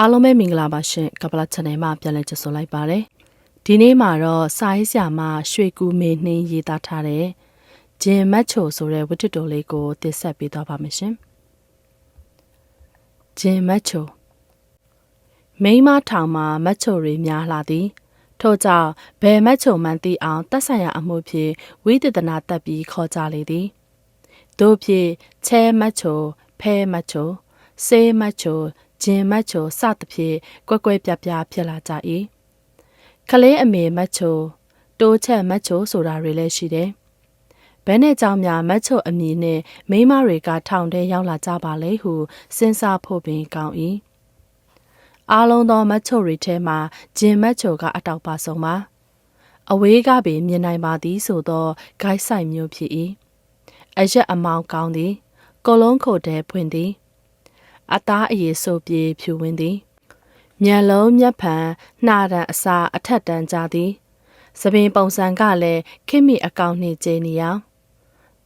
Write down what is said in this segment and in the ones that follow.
အားလုံးပဲမင်္ဂလာပါရှင်ကပလာ channel မှာပြန်လည်ကြိုဆိုလိုက်ပါတယ်ဒီနေ့မှာတော့စာရေးဆရာမရွှေကူမေနှင်းရေးသားထားတဲ့ဂျင်မတ်ချိုဆိုတဲ့ဝတ္ထုတော်လေးကိုတင်ဆက်ပေးသွားပါမယ်ရှင်ဂျင်မတ်ချိုမိန်းမထောင်မှာမတ်ချိုတွေများလာသည်ထို့ကြောင့်ဘယ်မတ်ချိုမှန်သိအောင်တက်ဆိုင်ရာအမှုဖြင့်ဝိသေသနာတက်ပြီးခေါ်ကြလေသည်တို့ဖြင့်ချဲမတ်ချိုဖဲမတ်ချိုဆေးမတ်ချို ဂျင်မတ်ချိုစသဖြင့်ကွက်ကွက်ပြားပြားဖြစ်လာကြ၏ခလေးအမေမတ်ချိုတိုးချက်မတ်ချိုဆိုတာတွေလည်းရှိတယ်ဘဲနဲ့ကြောင့်များမတ်ချိုအမည်နဲ့မိန်းမတွေကထောင်ထဲရောက်လာကြပါလေဟုစဉ်းစားဖို့ပင်ကောင်း၏အားလုံးသောမတ်ချိုတွေထဲမှာဂျင်မတ်ချိုကအတောက်ပါဆုံးပါအဝေးကပင်မြင်နိုင်ပါသည်ဆိုသောဂိုက်ဆိုင်မျိုးဖြစ်၏အရက်အမောင်ကောင်းသည်ကိုလုံးခိုတဲဖွင့်သည် အသားအရည်ဆိုပြေဖြူဝင်းသည်မျက်လုံးမျက်ဖန်နှာတန်အစာအထက်တန်းကြသည်သပင်ပုံစံကလည်းခိမိအကောင်နှင့်ကျင်းနေအောင်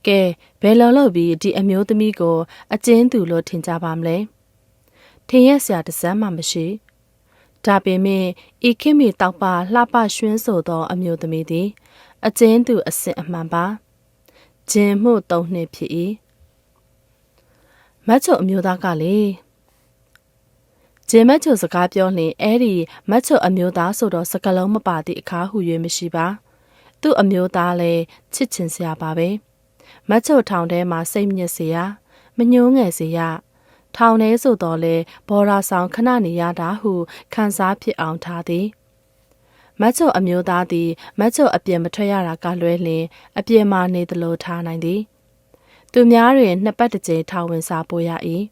ကဲဘယ်လိုလုပ်ပြီးဒီအမျိုးသမီးကို အကျဉ်းသူလို့ထင်ကြပါမလဲထင်ရက်စရာတစမ်းမှမရှိဒါပေမဲ့ဤခိမိတောက်ပါလှပရွှင်းဆိုသော အမျိုးသမီးသည် အကျဉ်းသူအစစ်အမှန်ပါဂျင်မှုသုံးနှစ်ဖြစ်၏ မတ်ချုံအမျိုးသားကလေဂျင်မတ်ချုံစကားပြောလျင်အဲ့ဒီမတ်ချုံအမျိုးသားဆိုတော့စကလုံးမပါသည့်အခါဟူ၍မရှိပါသူ့အမျိုးသားလည်းချစ်ချင်စရာပါပဲမတ်ချုံထောင်ထဲမှာစိတ်ညစ်စရာမညှိုးငယ်စရာထောင်ထဲဆိုတော့လေဘော်ရာဆောင်ခဏနေရတာဟုခံစားဖြစ်အောင်ထားသည်မတ်ချုံအမျိုးသားသည်မတ်ချုံအပြင်မထွက်ရတာကလွဲလျင်အပြင်မှာနေသလိုထားနိုင်သည် သူများတွင်နှစ်ပတ်တစ်ကြိမ်ထောင်ဝင်စာပို့ရ၏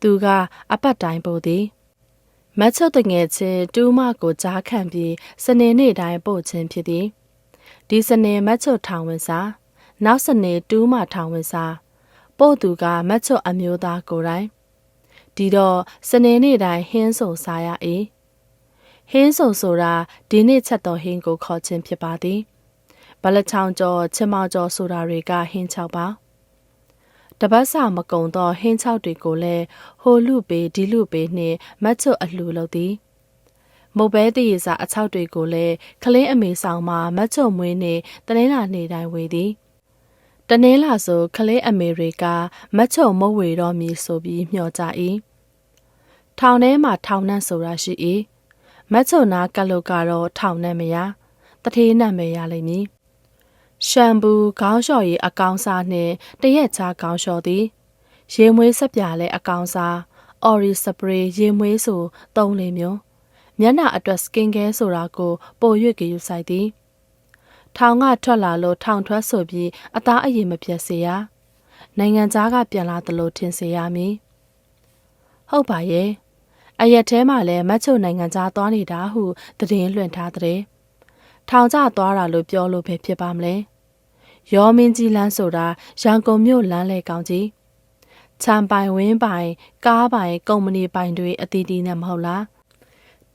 သူကအပတ်တိုင်းပို့သည်မတ်ချတ်တငယ်ချင်းတူးမကိုကြားခံပြီးစနေနေ့တိုင်းပို့ခြင်းဖြစ်သည်ဒီစနေမတ်ချတ်ထောင်ဝင်စာနောက်စနေတူးမထောင်ဝင်စာပို့သူကမတ်ချတ်အမျိုးသားကိုယ်တိုင်ဒီတော့စနေနေ့တိုင်းဟင်းဆုံစားရ၏ဟင်းဆုံဆိုတာဒီနေ့ချက်တော်ဟင်းကိုခေါ်ခြင်းဖြစ်ပါသည်ဘလချောင်းကျော်ချင်မောင်ကျော်ဆိုတာတွေကဟင်းချောက်ပါ တပတ်စာမကုံသောဟင်းချောက်တွေကိုလည်းဟိုလူပေဒီလူပေနှင့်မတ်ချွတ်အလှလုပ်သည်မုတ်ပဲတည်ရစာအချောက်တွေကိုလည်းခလင်းအမေဆောင်မှာမတ်ချွတ်မွေးနှင့်တနင်္လာနေ့တိုင်းဝေသည်တနင်္လာဆိုခလေးအမေရိကမတ်ချုံမုတ်ဝေတော့မည်ဆိုပြီးမျှော်ကြ၏ထောင်ထဲမှာထောင်နှံ့ဆိုတာရှိ၏မတ်ချုံနာကလုတ်ကတော့ထောင်နှံ့မရတထေးနှံ့မရလိမ့်မည် ရှမ်ပူခေါင်းလျှော်ရည်အကောင်စားနှင့်တရက်ချာခေါင်းလျှော်သည်ရေမွေးဆက်ပြလည်းအကောင်စားအော်ရီစပရေးရေမွေးဆိုသုံးလေမျိုးမျက်နှာအတွက်စကင်ကဲဆိုတာကိုပို၍ကြယူဆိုင်သည်ထောင်ကထွက်လာလို့ထောင်ထွက်ဆိုပြီးအသားအရင်မပြတ်စေရနိုင်ငံသားကပြန်လာသလိုထင်စေရမည်ဟုတ်ပါရဲ့အရက်ထဲမှာလည်းမတ်ချုံနိုင်ငံသားသွားနေတာဟုသတင်းလွှင့်ထားတဲ့ထောင်ကျသွားတာလို့ပြောလို့ပဲဖြစ်ပါမလဲ ရောမင်းကြီးလမ်းဆိုတာရန်ကုန်မြို့လမ်းလေကောင်းကြီးချမ်ပိုင်ဝင်းပိုင် ကားပိုင် ကုမ္ပဏီပိုင်တွေအတီးတီးနဲ့မဟုတ်လား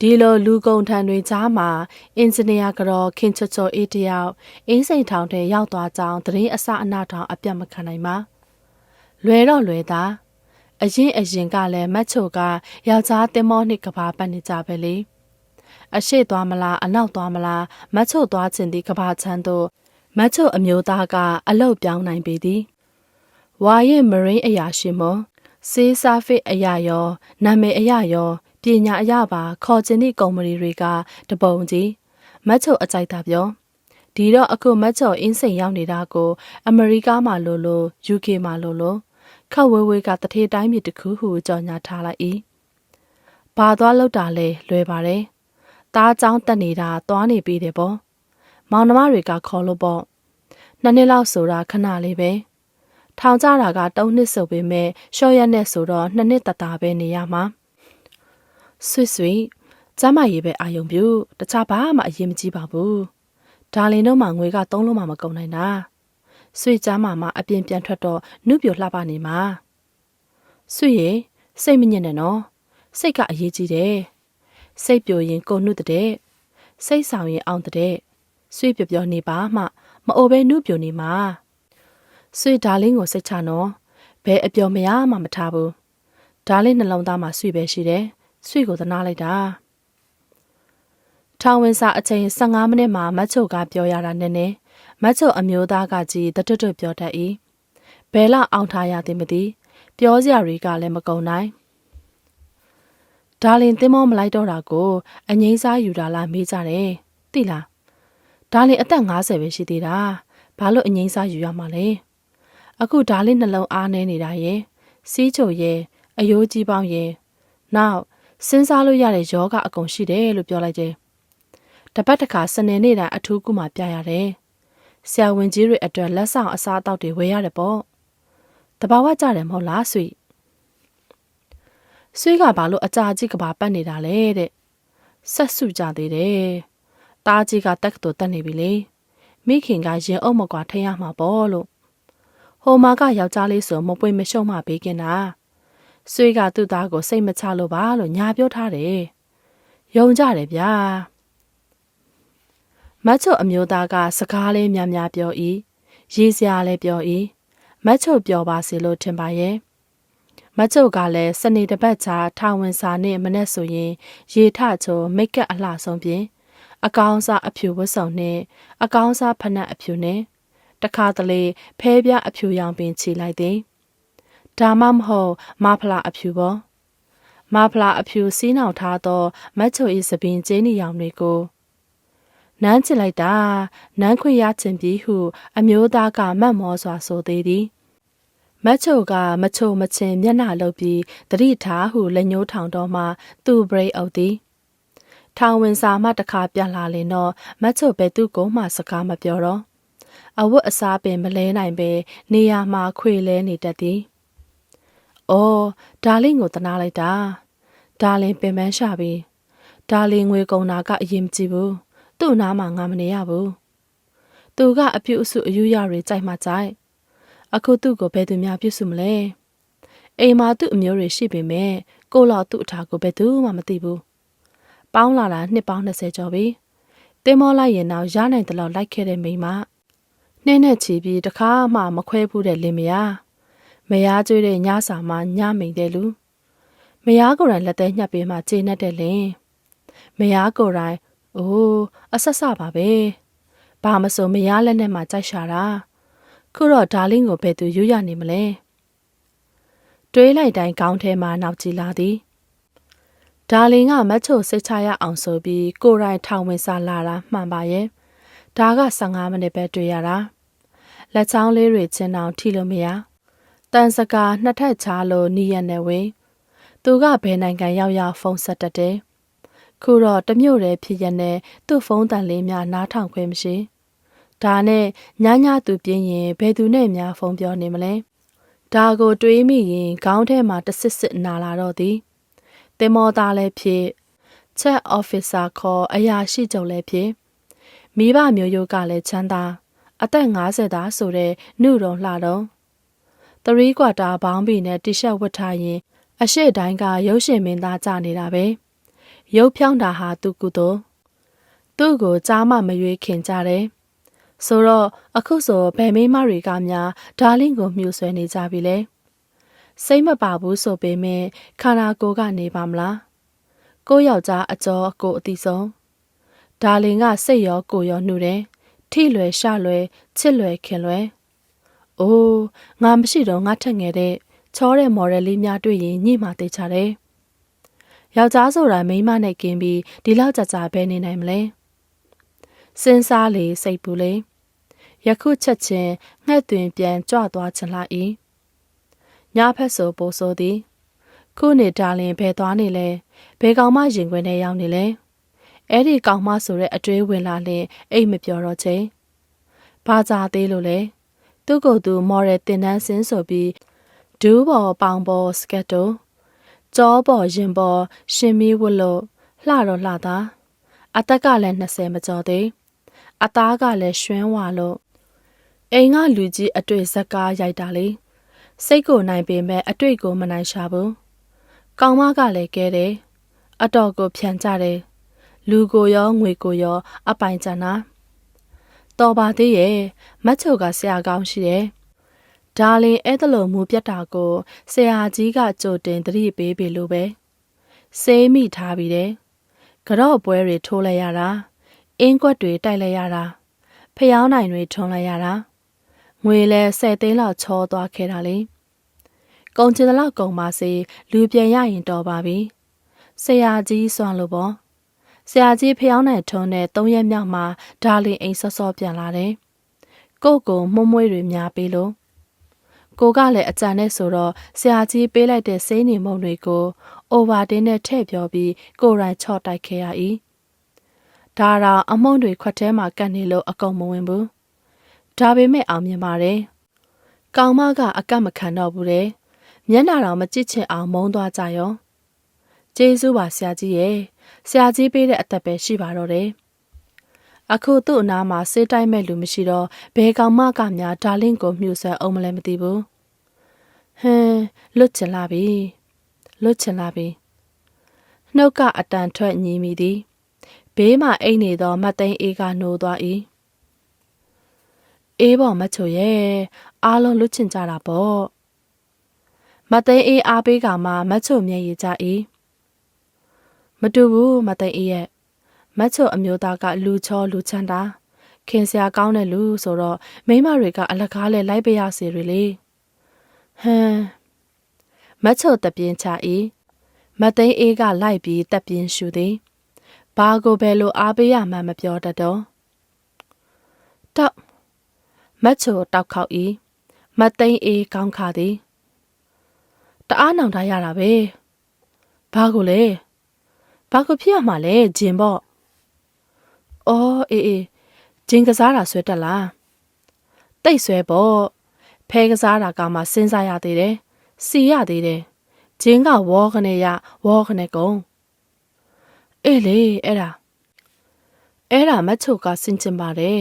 ဒီလိုလူကုန်ထံတွေကြားမှာအင်ဂျင်နီယာကတော့ခင်ချောချောအေးတယောက်အင်းစိန်ထောင်ထဲရောက်သွားကြောင်းသတင်းအစအနထောင်အပြတ်မခံနိုင်ပါလွယ်တော့လွယ်သားအရင်အရင်ကလည်းမတ်ချိုကယောက်ျားတင်မောနှစ်ကဘာပတ်နေကြပဲလေအရှိသွားမလားအနောက်သွားမလားမတ်ချိုသွားခြင်းဒီကဘာချမ်းတို့ မတ်ချိုအမျိုးသားကအလုတ်ပြောင်းနိုင်ပေသည်ဝါရဲ့မရင်းအရာရှိမောစေးစာဖစ်အရာရောနာမည်အရာရောပညာအရာပါခေါ်ခြင်းသည့်ကုမ္ပဏီတွေကတပုံကြီးမတ်ချိုအကြိုက်တာပြောဒီတော့အခုမတ်ချိုအင်းစိန်ရောက်နေတာကိုအမေရိကမှာလို့လို့ UK မှာလို့လို့ခက်ဝဲဝဲကတထေးတိုင်းမြေတစ်ခုဟုကြော်ညာထားလိုက်၏ဘာသွားလောက်တာလဲလွယ်ပါတယ်တားเจ้าတက်နေတာသွားနေပြီတယ်ပေါ့ မောင်နှမတွေကခေါ်လို့ပေါ့နှစ်နှစ်လောက်ဆိုတာခဏလေးပဲထောင်ကြတာက၃နှစ်ဆိုပေမဲ့ရှော့ရက်နဲ့ဆိုတော့နှစ်နှစ်တတပဲနေရမှာဆွဆွကျမရေးပဲအာယုံပြုတခြားဘာမှအရင်မကြည့်ပါဘူးဒါလင်တို့မှငွေကသုံးလုံးမှမကုန်နိုင်တာဆွေကျမ်းမာမှအပြင်ပြန်ထွက်တော့နှုတ်ပြလှပနေမှာဆွေရေစိတ်မညစ်နဲ့နော်စိတ်ကအရေးကြီးတယ်စိတ်ပြိုရင်ကိုနှုတ်တဲ့စိတ်ဆောင်ရင်အောင်တဲ့ ဆွေပျော်ပျော်နေပါမှမအိုပဲနှုတ်ပြိုနေမှာဆွေဒါလင်းကိုစိတ်ချနော်ဘယ်အပျော်မရမှမထားဘူးဒါလင်းနှလုံးသားမှာဆွေပဲရှိတယ်ဆွေကိုသနာလိုက်တာထောင်ဝင်စာအချိန်15မိနစ်မှာမတ်ချိုကပြောရတာနဲ့နဲ့မတ်ချိုအမျိုးသားကကြီးတတွတ်တွတ်ပြောတတ်၏ဘဲလာအောင်ထားရသည်မသိပြောစရာတွေကလည်းမကုန်နိုင်ဒါလင်သင်းမောမလိုက်တော့တာကိုအငိမ့်စားယူတာလားမေးကြတယ်သိလား ဒါလင်အသက်50ပဲရှိသေးတာဘာလို့အငိမ့်စားယူရမှာလဲအခုဒါလင်နှလုံးအားနေနေတာရဲ့စီးချိုရဲ့အယိုးကြီးပေါင်းရဲ့နောက်စဉ်းစားလို့ရတဲ့ယောဂအကုန်ရှိတယ်လို့ပြောလိုက်တယ်တပတ်တစ်ခါစနေနေ့တိုင်းအထူးကုမှပြရတယ်ဆရာဝန်ကြီးတွေအတွက်လက်ဆောင်အစားအသောက်တွေဝယ်ရတယ်ပေါ့တဘာဝကြတယ်မဟုတ်လားဆွေဆွေကဘာလို့အကြာကြီးကဘာပတ်နေတာလဲတဲ့ဆက်စုကြသေးတယ် တားကြီးကတက်ကတူတက်နေပြီလေမိခင်ကရင်အုပ်မကွာထရမှာပေါ့လို့ဟိုမာကယောက်ျားလေးဆိုမပွင့်မရှုံမှပေးခင်တာဆွေကသူ့သားကိုစိတ်မချလို့ပါလို့ညာပြောထားတယ်ယုံကြတယ်ဗျာမတ်ချုံအမျိုးသားကစကားလေးများများပြော၏ရေးစရာလည်းပြော၏မတ်ချုံပြောပါစေလို့ထင်ပါရဲ့မချုံကလည်းစနေတပတ်ချာထာဝန်စာနဲ့မနဲ့ဆိုရင် ရေထချိုမိတ်ကပ်အလှဆုံးပြင် အကောင်စားအဖြူဝတ်ဆောင်နဲ့အကောင်စားဖနက်အဖြူနဲ့တခါတလေဖဲပြအဖြူရောင်ပင်ခြေလိုက်သည်ဒါမှမဟုတ်မဖလာအဖြူပေါ့မဖလာအဖြူစီးနှောင်ထားသောမတ်ချို၏သပင်ကျင်းနီရောင်တွေကိုနန်းချစ်လိုက်တာနန်းခွေရချင်ပြီဟုအမျိုးသားကမတ်မောစွာဆိုသေးသည်မတ်ချိုကမချိုမချင်မျက်နှာလှုပ်ပြီးတတိထားဟုလက်ညှိုးထောင်တော့မှသူ့ဘရိတ်အုပ်သည် ထောင်ဝင်စာမှတခါပြန်လာလင်တော့မတ်ချိုပဲသူ့ကိုမှစကားမပြောတော့အဝတ်အစားပင်မလဲနိုင်ပဲနေရာမှာခွေလဲနေတတ်သည်။အော်ဒါလင်းကိုတနာလိုက်တာ။ဒါလင်းပင်ပန်းရှာပြီးဒါလင်းငွေကုန်တာကအရင်မကြည့်ဘူး။သူ့နားမှာငါမနေရဘူး။သူကအပြုအစုအယူရတွေကြိုက်မှကြိုက်။အခုသူ့ကိုဘယ်သူများပြုစုမလဲ။အိမ်မှာသူ့အမျိုးတွေရှိပေမဲ့ကိုလောက်သူ့အထာကိုဘယ်သူမှမသိဘူး။ ပေါင်းလာတာနှစ်ပေါင်း20ကျော်ပြီ။တင်းမောလိုက်ရင်တော့ရနိုင်တယ်လို့လိုက်ခဲ့တဲ့မိန်းမနှင်းနဲ့ချီပြီးတခါမှမခွဲဘူးတဲ့လင်မယားမယားကျွေးတဲ့ညစာမှညမိန်တဲ့လူမယားကိုယ်တိုင်လက်သေးညှပ်ပေးမှကျေနပ်တဲ့လင်မယားကိုယ်တိုင်အိုးအဆက်ဆပါပဲဘာမဆိုမယားလက်နဲ့မှကြိုက်ရှာတာခုတော့ဒါလင်းကိုဘယ်သူရွရနေမလဲတွေးလိုက်တိုင်းခေါင်းထဲမှာနောက်ကြည့်လာသည် ဒါလင်ကမတ်ချိုစိတ်ချရအောင်ဆိုပြီးကိုယ်တိုင်ထောင်ဝင်စားလာတာမှန်ပါရဲ့ဒါက15မိနစ်ပဲတွေ့ရတာလက်ချောင်းလေးတွေချင်းအောင်ထိလို့မရတန်စကာနှစ်ထပ်ချလို့နီးရနေဝေးသူကဘယ်နိုင်ငံရောက်ရောက်ဖုန်းဆက်တတ်တယ်ခုတော့တမျိုးတည်းဖြစ်ရတဲ့သူ့ဖုန်းတန်လေးများနားထောင်ခွင့်မရှိဒါနဲ့ညညသူပြင်းရင်ဘယ်သူနဲ့များဖုန်းပြောနေမလဲဒါကိုတွေးမိရင်ခေါင်းထဲမှာတဆစ်စစ်နာလာတော့သည် တင်မောသားလည်းဖြစ် ချက်အော်ဖစ်ဆာခေါ်အရာရှိချုပ်လည်းဖြစ်မိဘမျိုးရိုးကလည်းချမ်းသာအသက်50သားဆိုတဲ့နှုတုံလှတုံသရီးကွာတာဘောင်းဘီနဲ့တီရှပ်ဝတ်ထားရင် အရှိတိုင်းကရုပ်ရှင်မင်းသားကြနေတာပဲရုပ်ဖြောင်းတာဟာသူကုသို့သူ့ကိုကြားမမရွေးခင်ကြတယ်ဆိုတော့အခုဆိုဗယ်မိမတွေကများဒါလင်းကိုမြှူဆွဲနေကြပြီလေ စိတ်မပါဘူးဆိုပေမဲ့ခန္ဓာကိုယ်ကနေပါမလားကိုယောက်ျားအကျော်အကိုအတိဆုံးဒါလင်ကစိတ်ရောကိုရောနှူတယ်ထိလွယ်ရှလွယ်ချစ်လွယ်ခင်လွယ်အိုးငါမရှိတော့ငါထက်ငယ်တဲ့ချောတဲ့မော်ဒယ်လေးများတွေ့ရင်ညှိမှသိချတယ်ယောက်ျားဆိုတာမိန်းမနဲ့ကင်းပြီးဒီလောက်ကြာကြာပဲနေနိုင်မလဲစဉ်းစားလေစိတ်ပူလေယခုချက်ချင်းငှက်တွင်ပြန်ကြွသွားချင်လာ၏ ညဖက်ဆိုပိုဆိုသည် ခုနေဒါလင်ဘယ်သွားနေလဲဘယ်ကောင်မှရင်ခွင်ထဲရောက်နေလဲအဲ့ဒီကောင်မဆိုတဲ့အတွေးဝင်လာလင်အိတ်မပြောတော့ချင်းဘာသာသေးလို့လဲသူ့ကိုယ်သူမော်ရယ်တင်တန်းစင်းဆိုပြီးဒူးပေါ်ပေါင်ပေါ်စကတ်တိုကြောပေါ်ရင်ပေါ်ရှင်မီဝလို့လှတော့လှတာအသက်ကလည်း20မကျော်သေးအသားကလည်းရွှင်းဝါလို့အိမ်ကလူကြီးအတွေ့ဇက်ကားရိုက်တာလေ စိတ်ကိုနိုင်ပေမဲ့အတွေ့ကိုမနိုင်ရှာဘူးကောင်မကလည်းကဲတယ်အတော်ကိုဖြန်ကြတယ်လူကိုရောငွေကိုရောအပိုင်ကြနာတော်ပါသေးရဲ့မတ်ချုံကဆရာကောင်းရှိတယ်ဒါလင်အဲ့ဒါလိုမူပြတ်တာကိုဆရာကြီးကကြိုတင်သတိပေးပြီလို့ပဲဆေးမိထားပြီးတယ်ကြော့ပွဲတွေထိုးလိုက်ရတာအင်းကွက်တွေတိုက်လိုက်ရတာဖျောင်းနိုင်တွေထွန်းလိုက်ရတာ ငွေလဲ၁၀သိန်းလောက်ချောသွားခဲ့တာလေကုန်ချင်တဲ့လောက်ကုန်ပါစေလူပြန်ရရင်တော်ပါပြီဆရာကြီးစွမ်းလို့ပေါ့ဆရာကြီးဖျောင်းနိုင်ထွန်းတဲ့၃ရက်မြောက်မှာဒါလီအိမ်စောစောပြန်လာတယ်ကို့ကိုမှုံမွေးတွေများပေးလို့ကိုကလည်းအကြံနဲ့ဆိုတော့ဆရာကြီးပေးလိုက်တဲ့စိမ့်နေမုံတွေကိုအိုဗာတင်းနဲ့ထည့်ပြောပြီးကိုယ်တိုင်ချော့တိုက်ခဲ့ရ၏ဒါတော့အမုံတွေခွက်ထဲမှာကတ်နေလို့အကုန်မဝင်ဘူး ဒါပေမဲ့အောင်မြင်ပါတယ်ကောင်မကအကတ်မခံတော့ဘူးတဲ့မျက်နှာတော်မကြည့်ချင်အောင်မုန်းသွားကြရောကျေးဇူးပါဆရာကြီးရဲ့ဆရာကြီးပေးတဲ့အသက်ပဲရှိပါတော့တယ်အခုသူ့အနားမှာစေးတိုက်မဲ့လူမရှိတော့ဘယ်ကောင်မကများဒါလင့်ကိုမြှူဆွဲအောင်မလဲမသိဘူးဟမ်လွတ်ချင်လာပြီလွတ်ချင်လာပြီနှုတ်ကအတန်ထွက်ညီမိသည်ဘေးမှအိတ်နေသောမတ်သိန်းအေးကနိုးသွား၏ အေးပေါ်မချိုရဲ့အားလုံးလွတ်ချင်ကြတာပေါ့မတ်သိန်းအေးအားပေးကမှမတ်ချိုမျက်ရည်ကြ၏မတူဘူးမတ်သိန်းအေးရဲ့မတ်ချိုအမျိုးသားကလူချောလူချမ်းတာခင်စရာကောင်းတဲ့လူဆိုတော့မိမတွေကအလကားလဲလိုက်ပရစေတွေလေဟမ်မတ်ချိုတပြင်းချ၏မတ်သိန်းအေးကလိုက်ပြီးတက်ပြင်းရှူသည်ဘာကိုပဲလို့အားပေးရမှန်းမပြောတတ်တော့တောက် မတ်ချိုတောက်ခေါက်၏မတ်သိန်းအေးကောင်းခါသည်တအားနောင်တရတာပဲဘာကိုလဲဘာကိုဖြစ်ရမှာလဲဂျင်ပေါ့အော်အေးအေးဂျင်ကစားတာဆွဲတက်လားတိတ်ဆွဲပေါ့ဖဲကစားတာကမှစဉ်းစားရသေးတယ်စီရသေးတယ်ဂျင်းကဝေါခနဲ့ရဝေါခနဲ့ကုံအေးလေအဲ့ဒါအဲ့ဒါမတ်ချိုကစင်ကျင်ပါတယ်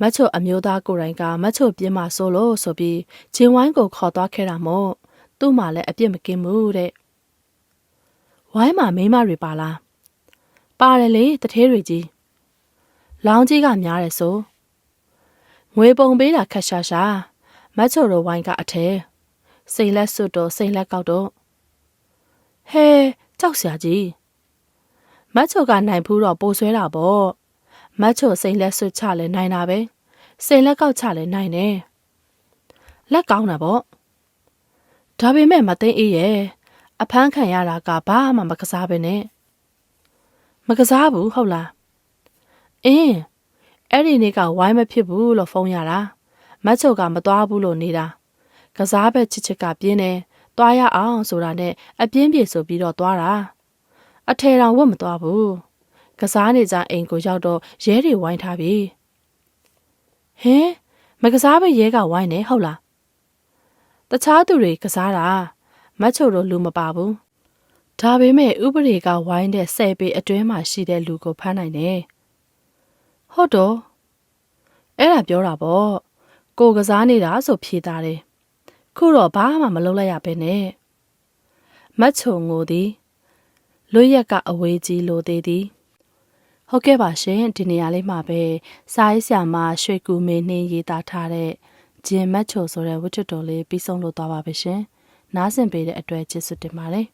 မတ်ချိုအမျိုးသားကိုယ်တိုင်ကမတ်ချိုပြင်းမဆိုးလို့ဆိုပြီးဂျင်းဝိုင်းကိုခေါ်သွားခဲ့တာမို့သူ့မှာလည်းအပြစ်မကင်းဘူးတဲ့ဝိုင်းမှာမိန်းမတွေပါလားပါတယ်လေတထဲတွေကြီးလောင်းကြီးကများတယ်ဆိုငွေပုံပေးတာခက်ရှာရှာမတ်ချိုတို့ဝိုင်းကအထဲစိတ်လက်စွတ်တော့စိတ်လက်ကောက်တော့ဟဲကြောက်စရာကြီးမတ်ချိုကနိုင်ဖူးတော့ပိုဆွဲတာပေါ့ မတ်ချိုစိတ်လက်စွတ်ချလဲနိုင်တာပဲစိတ်လက်ကောက်ချလဲနိုင်တယ်လက်ကောင်းတာပေါ့ဒါပေမဲ့မသိအေးရဲ့အဖမ်းခံရတာကဘာမှမကစားပဲနဲ့မကစားဘူးဟုတ်လားအင်းအဲ့ဒီနေ့ကဝိုင်းမဖြစ်ဘူးလို့ဖုန်းရတာမတ်ချိုကမသွားဘူးလို့နေတာကစားဘက်ချစ်ချစ်ကပြင်းတယ်သွားရအောင်ဆိုတာနဲ့အပြင်းပြေဆိုပြီးတော့သွားတာအထေတောင်ဝတ်မသွားဘူး ကစားနေကြအိမ်ကိုရောက်တော့ရဲတွေဝိုင်းထားပြီဟင်မကစားဘဲရဲကဝိုင်းနေဟုတ်လားတခြားသူတွေကစားတာမတ်ချိုတို့လူမပါဘူးဒါပေမဲ့ဥပဒေကဝိုင်းတဲ့ဆယ်ပေအတွင်းမှာရှိတဲ့လူကိုဖမ်းနိုင်တယ်ဟုတ်တော့အဲ့ဒါပြောတာပေါ့ကိုကစားနေတာဆိုဖြေတာတယ်ခုတော့ဘာမှမလုပ်လိုက်ရပဲနဲ့မတ်ချုံငိုသည်လွတ်ရက်ကအဝေးကြီးလိုသေးသည် ဟုတ်ကဲ့ပါရှင်ဒီနေရာလေးမှာပဲစာရေးဆရာမရွှေကူမေနှင်းရေးသားထားတဲ့ဂျင်မတ်ချိုဆိုတဲ့ဝတ္ထုတော်လေးပြီးဆုံးလို့သွားပါပဲရှင်နားဆင်ပေးတဲ့အတွက်ကျေးဇူးတင်ပါတယ်